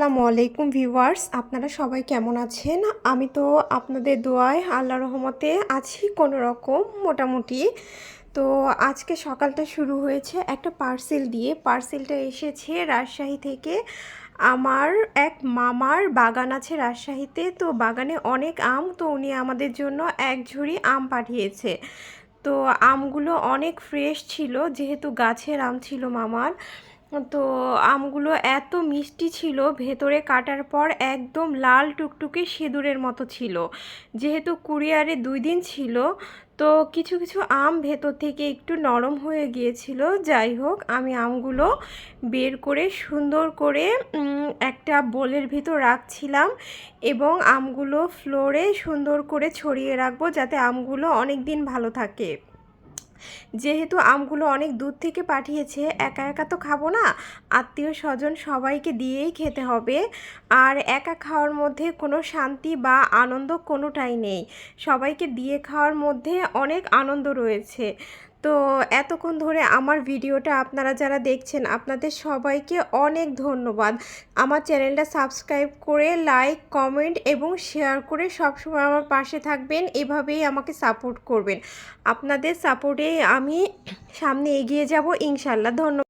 আসসালামু আলাইকুম ভিউয়ার্স, আপনারা সবাই কেমন আছেন? আমি তো আপনাদের দোয়ায় আল্লাহ রহমতে আছি কোনো রকম মোটামুটি। তো আজকে সকালটা শুরু হয়েছে একটা পার্সেল দিয়ে। পার্সেলটা এসেছে রাজশাহী থেকে। আমার এক মামার বাগান আছে রাজশাহীতে। তো বাগানে অনেক আম, তো উনি আমাদের জন্য এক ঝুড়ি আম পাঠিয়েছে। তো আমগুলো অনেক ফ্রেশ ছিল, যেহেতু গাছের আম ছিল মামার। তো আমগুলো এত মিষ্টি ছিল, ভেতরে কাটার পর একদম লাল টুকটুকে সিঁদুরের মতো ছিল। যেহেতু কুরিয়ারে দুই দিন ছিল, তো কিছু কিছু আম ভেতর থেকে একটু নরম হয়ে গিয়েছিল। যাই হোক, আমি আমগুলো বের করে সুন্দর করে একটা বোলের ভিতর রাখছিলাম এবং আমগুলো ফ্লোরে সুন্দর করে ছড়িয়ে রাখব যাতে আমগুলো অনেক দিন ভালো থাকে। যেহেতু আমগুলো অনেক দূর থেকে পাঠিয়েছে, একা একা তো খাব না। আত্মীয় স্বজন সবাইকে দিয়েই খেতে হবে। আর একা খাওয়ার মধ্যে কোনো শান্তি বা আনন্দ কোনোটাই নেই। সবাইকে দিয়ে খাওয়ার মধ্যে অনেক আনন্দ রয়েছে। তো এতক্ষণ ধরে আমার ভিডিওটা আপনারা যারা দেখছেন, আপনাদের সবাইকে অনেক ধন্যবাদ। আমার চ্যানেলটা সাবস্ক্রাইব করে লাইক, কমেন্ট এবং শেয়ার করে সবসময় আমার পাশে থাকবেন, এভাবেই আমাকে সাপোর্ট করবেন। আপনাদের সাপোর্টে আমি সামনে এগিয়ে যাব ইনশাল্লাহ ধন্যবাদ।